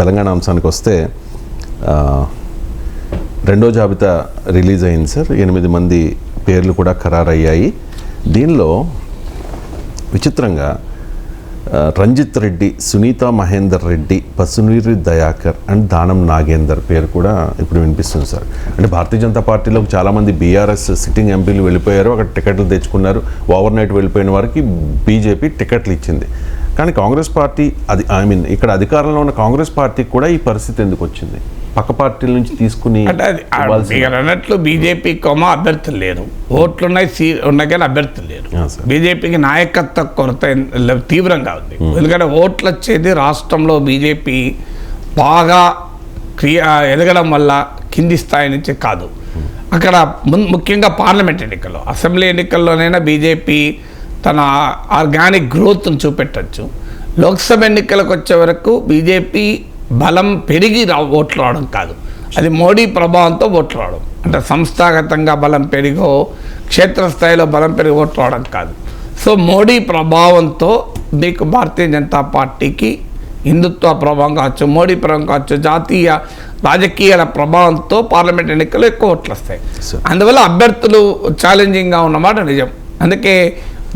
తెలంగాణ అంశానికి వస్తే రెండో జాబితా రిలీజ్ అయింది సార్. ఎనిమిది మంది పేర్లు కూడా ఖరారయ్యాయి. దీనిలో విచిత్రంగా రంజిత్ రెడ్డి సునీత మహేందర్ రెడ్డి పసునీరి దయాకర్ అండ్ దానం నాగేందర్ పేరు కూడా ఇప్పుడు వినిపిస్తుంది సార్. అంటే భారతీయ జనతా పార్టీలో చాలామంది బీఆర్ఎస్ సిట్టింగ్ ఎంపీలు వెళ్ళిపోయారు అక్కడ టికెట్లు తెచ్చుకున్నారు. ఓవర్ నైట్ వెళ్ళిపోయిన వారికి బీజేపీ టికెట్లు ఇచ్చింది. కానీ కాంగ్రెస్ పార్టీ అది ఐ మీన్ ఇక్కడ అధికారంలో ఉన్న కాంగ్రెస్ పార్టీకి కూడా ఈ పరిస్థితి ఎందుకు వచ్చింది? పక్క పార్టీల నుంచి తీసుకుని అన్నట్లు బీజేపీ కొమ అభ్యర్థులు లేరు ఓట్లు ఉన్నాయి సీ ఉన్నాయి కానీ అభ్యర్థులు లేరు. బీజేపీకి నాయకత్వ కొరత తీవ్రంగా ఉంది. ఎందుకంటే ఓట్లు వచ్చేది రాష్ట్రంలో బీజేపీ బాగా క్రియ ఎదగడం వల్ల కింది స్థాయి నుంచి కాదు. అక్కడ ముఖ్యంగా పార్లమెంట్ ఎన్నికల్లో అసెంబ్లీ ఎన్నికల్లోనైనా బీజేపీ తన ఆర్గానిక్ గ్రోత్ను చూపెట్టచ్చు. లోక్సభ ఎన్నికలకు వచ్చే వరకు బీజేపీ బలం పెరిగి రా ఓట్లు రావడం కాదు. అది మోడీ ప్రభావంతో ఓట్లు రావడం. అంటే సంస్థాగతంగా బలం పెరిగో క్షేత్రస్థాయిలో బలం పెరిగి ఓట్లు రావడం కాదు. సో మోడీ ప్రభావంతో మీకు భారతీయ జనతా పార్టీకి హిందుత్వ ప్రభావం కావచ్చు మోడీ ప్రభావం కావచ్చు జాతీయ రాజకీయాల ప్రభావంతో పార్లమెంట్ ఎన్నికల్లో ఎక్కువ ఓట్లు వస్తాయి. అందువల్ల అభ్యర్థులు ఛాలెంజింగ్గా ఉన్నమాట నిజం. అందుకే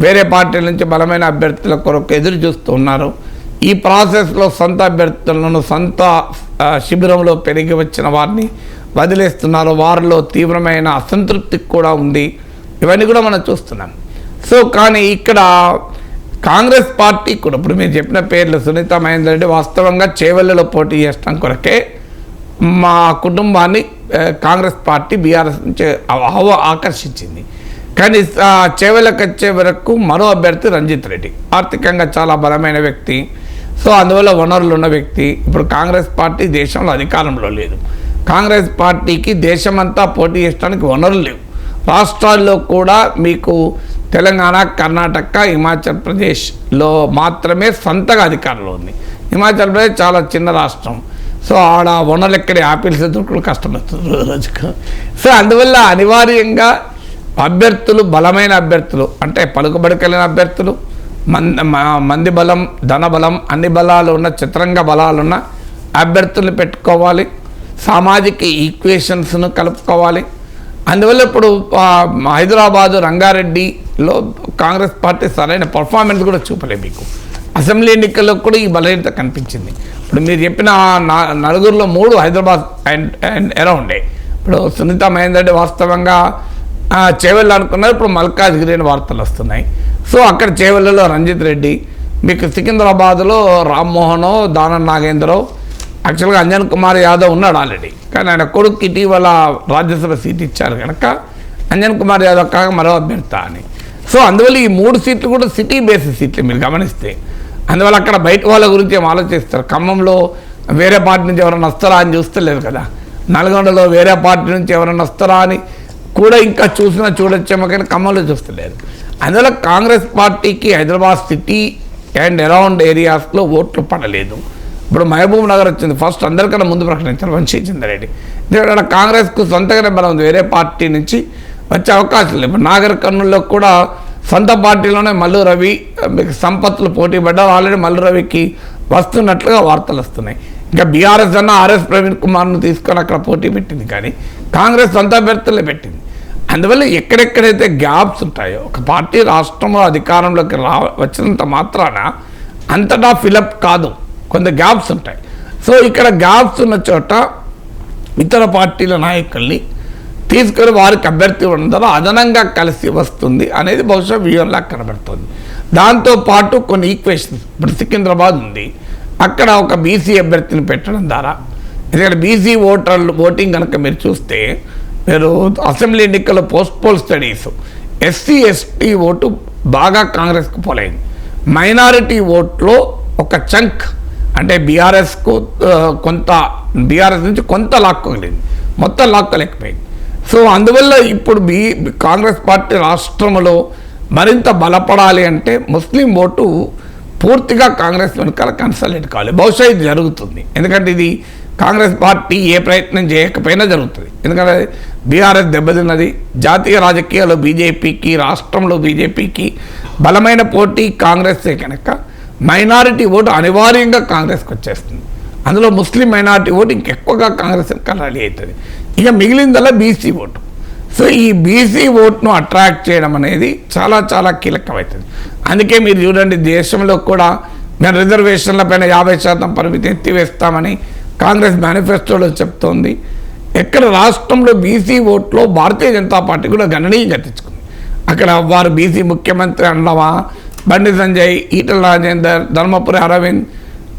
వేరే పార్టీల నుంచి బలమైన అభ్యర్థుల కొరకు ఎదురు చూస్తూ ఉన్నారు. ఈ ప్రాసెస్లో సొంత అభ్యర్థులను సొంత శిబిరంలో పెరిగి వచ్చిన వారిని వదిలేస్తున్నారు. వారిలో తీవ్రమైన అసంతృప్తి కూడా ఉంది. ఇవన్నీ కూడా మనం చూస్తున్నాం. సో కానీ ఇక్కడ కాంగ్రెస్ పార్టీ కూడా ఇప్పుడు మీరు చెప్పిన పేర్లు సునీత మహేందర్ రెడ్డి వాస్తవంగా చేవెళ్ళలో పోటీ చేస్తాం కొరకే మా కుటుంబాన్ని కాంగ్రెస్ పార్టీ బీఆర్ఎస్ నుంచి ఆకర్షించింది. కానీ ఆ, వచ్చే వరకు మరో అభ్యర్థి రంజిత్ రెడ్డి. ఆర్థికంగా చాలా బలమైన వ్యక్తి. సో అందువల్ల వనరులు ఉన్న వ్యక్తి. ఇప్పుడు కాంగ్రెస్ పార్టీ దేశంలో అధికారంలో లేదు. కాంగ్రెస్ పార్టీకి దేశమంతా పోటీ చేయడానికి వనరులు లేవు. రాష్ట్రాల్లో కూడా మీకు తెలంగాణ కర్ణాటక హిమాచల్ ప్రదేశ్లో మాత్రమే సొంతగా అధికారంలో ఉంది. హిమాచల్ ప్రదేశ్ చాలా చిన్న రాష్ట్రం. సో ఆడ వనరులు ఎక్కడ? ఆపిల్స్ దొరకడం కష్టమవుతుంది రోజుకు సో అందువల్ల అనివార్యంగా అభ్యర్థులు బలమైన అభ్యర్థులు అంటే పలుకుబడి కలిగిన అభ్యర్థులు మంది మంది బలం ధన బలం అన్ని బలాలు ఉన్న చిత్రంగా బలాలు ఉన్న అభ్యర్థులను పెట్టుకోవాలి. సామాజిక ఈక్వేషన్స్ను కలుపుకోవాలి. అందువల్ల ఇప్పుడు హైదరాబాదు రంగారెడ్డిలో కాంగ్రెస్ పార్టీ సరైన పర్ఫార్మెన్స్ కూడా చూపలేదు మీకు. అసెంబ్లీ ఎన్నికల్లో కూడా ఈ బలహీనత కనిపించింది. ఇప్పుడు మీరు చెప్పిన నా- నలుగురిలో మూడు హైదరాబాద్ అండ్ అండ్ అరౌండే. ఇప్పుడు సునీత మహేందర్ రెడ్డి వాస్తవంగా చేవెళ్ళు అనుకున్నారు. ఇప్పుడు మల్కాజ్గిరి అని వార్తలు వస్తున్నాయి. సో అక్కడ చేవెళ్ళలో రంజిత్ రెడ్డి మీకు సికింద్రాబాద్లో రామ్మోహన్ దానం నాగేంద్రో యాక్చువల్గా అంజన్ కుమార్ యాదవ్ ఉన్నాడు ఆల్రెడీ. కానీ ఆయన కొడుకు ఇటీవల రాజ్యసభ సీట్ ఇచ్చారు కనుక అంజన్ కుమార్ యాదవ్ కాక మరో అభ్యర్థ అని. సో అందువల్ల ఈ మూడు సీట్లు కూడా సిటీ బేసిస్ సీట్లు మీరు గమనిస్తే. అందువల్ల అక్కడ బయట వాళ్ళ గురించి ఏం ఆలోచిస్తారు? ఖమ్మంలో వేరే పార్టీ నుంచి ఎవరైనా వస్తారా అని చూస్తలేదు కదా. నల్గొండలో వేరే పార్టీ నుంచి ఎవరైనా వస్తారా అని కూడా ఇంకా చూసినా చూడొచ్చేమో కానీ ఖమ్మంలో చూస్తలేదు. అందువల్ల కాంగ్రెస్ పార్టీకి హైదరాబాద్ సిటీ అండ్ అరౌండ్ ఏరియాస్లో ఓట్లు పడలేదు. ఇప్పుడు మహబూబ్ నగర్ వచ్చింది. ఫస్ట్ అందరికన్నా ముందు ప్రకటించారు వంశీ చంద్రెడ్డి ఎందుకంటే కాంగ్రెస్కు సొంతగానే బలం ఉంది. వేరే పార్టీ నుంచి వచ్చే అవకాశం లేదు. ఇప్పుడు నాగర్ కర్నూల్లో కూడా సొంత పార్టీలోనే మల్లు రవి మీకు సంపత్తులు పోటీ పడ్డారు. ఆల్రెడీ మల్లు రవికి వస్తున్నట్లుగా వార్తలు వస్తున్నాయి. ఇంకా బీఆర్ఎస్ అన్న ఆర్ఎస్ ప్రవీణ్ కుమార్ను తీసుకొని అక్కడ పోటీ పెట్టింది. కానీ కాంగ్రెస్ సొంత అభ్యర్థులే పెట్టింది. అందువల్ల ఎక్కడెక్కడైతే గ్యాప్స్ ఉంటాయో ఒక పార్టీ రాష్ట్రంలో అధికారంలోకి రా వచ్చినంత మాత్రాన అంతటా ఫిలప్ కాదు. కొంత గ్యాప్స్ ఉంటాయి. సో ఇక్కడ గ్యాప్స్ ఉన్న చోట ఇతర పార్టీల నాయకుల్ని తీసుకొని వారికి అభ్యర్థి ఇవ్వడం ద్వారా అదనంగా కలిసి వస్తుంది అనేది బహుశా వ్యూహంలా కనబడుతుంది. దాంతోపాటు కొన్ని ఈక్వేషన్స్ ఇప్పుడు సికింద్రాబాద్ ఉంది. అక్కడ ఒక బీసీ అభ్యర్థిని పెట్టడం ద్వారా. ఎందుకంటే బీసీ ఓటర్లు ఓటింగ్ కనుక మీరు చూస్తే మీరు అసెంబ్లీ ఎన్నికల post poll studies. SC ST vote బాగా కాంగ్రెస్కు పోలైంది. మైనారిటీ ఓట్లో ఒక చంక్ అంటే బీఆర్ఎస్కు కొంత బీఆర్ఎస్ నుంచి కొంత లాక్కోగలిగింది మొత్తం లాక్కోలేకపోయింది సో అందువల్ల ఇప్పుడు బీ కాంగ్రెస్ పార్టీ రాష్ట్రంలో మరింత బలపడాలి అంటే ముస్లిం ఓటు పూర్తిగా కాంగ్రెస్ వెనకాల కన్సల్టేట్ కావాలి. బహుశా ఇది జరుగుతుంది. ఎందుకంటే ఇది కాంగ్రెస్ పార్టీ ఏ ప్రయత్నం చేయకపోయినా జరుగుతుంది. ఎందుకంటే బీఆర్ఎస్ దెబ్బతిన్నది. జాతీయ రాజకీయాల్లో బీజేపీకి రాష్ట్రంలో బీజేపీకి బలమైన పోటీ కాంగ్రెసే కనుక మైనారిటీ ఓటు అనివార్యంగా కాంగ్రెస్కి వచ్చేస్తుంది. అందులో ముస్లిం మైనారిటీ ఓటు ఇంకెక్కువగా కాంగ్రెస్ రెడీ అవుతుంది. ఇక మిగిలిందల్లా బీసీ ఓటు. సో ఈ బీసీ ఓట్ను అట్రాక్ట్ చేయడం అనేది చాలా చాలా కీలకమవుతుంది అందుకే మీరు చూడండి దేశంలో కూడా మేము రిజర్వేషన్ల పైన యాభై శాతం పరిమితి ఎత్తివేస్తామని కాంగ్రెస్ మేనిఫెస్టోలో చెప్తోంది. ఎక్కడ రాష్ట్రంలో బీసీ ఓట్లో భారతీయ జనతా పార్టీ కూడా గణనీయంగా తెచ్చుకుంది. అక్కడ వారు బీసీ ముఖ్యమంత్రి అనడమా బండి సంజయ్ ఈటల రాజేందర్ ధర్మపురి అరవింద్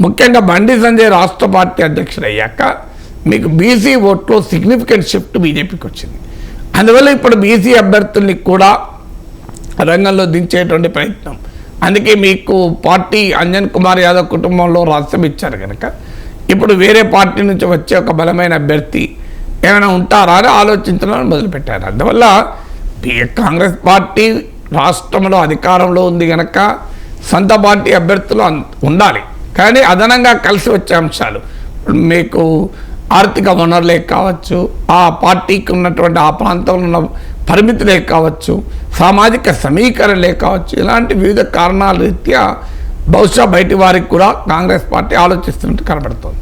ముఖ్యంగా బండి సంజయ్ రాష్ట్ర పార్టీ అధ్యక్షుడు అయ్యాక మీకు బీసీ ఓట్లో సిగ్నిఫికెంట్ షిఫ్ట్ బీజేపీకి వచ్చింది. అందువల్ల ఇప్పుడు బీసీ అభ్యర్థుల్ని కూడా రంగంలో దించేటువంటి ప్రయత్నం. అందుకే మీకు పార్టీ అంజన్ కుమార్ యాదవ్ కుటుంబంలో రాష్ట్రం ఇచ్చారు కనుక ఇప్పుడు వేరే పార్టీ నుంచి వచ్చే ఒక బలమైన అభ్యర్థి ఏమైనా ఉంటారా అని ఆలోచించడం మొదలుపెట్టారు. అందువల్ల కాంగ్రెస్ పార్టీ రాష్ట్రంలో అధికారంలో ఉంది కనుక సొంత పార్టీ అభ్యర్థులు ఉండాలి. కానీ అదనంగా కలిసి వచ్చే అంశాలు. మీకు ఆర్థిక వనరులే కావచ్చు ఆ పార్టీకి ఉన్నటువంటి ఆ ప్రాంతంలో ఉన్న పరిమితులే కావచ్చు సామాజిక సమీకరణలే కావచ్చు ఇలాంటి వివిధ కారణాల రీత్యా బహుశా బయటి వారికి కూడా కాంగ్రెస్ పార్టీ ఆలోచిస్తున్నట్టు కనబడుతోంది.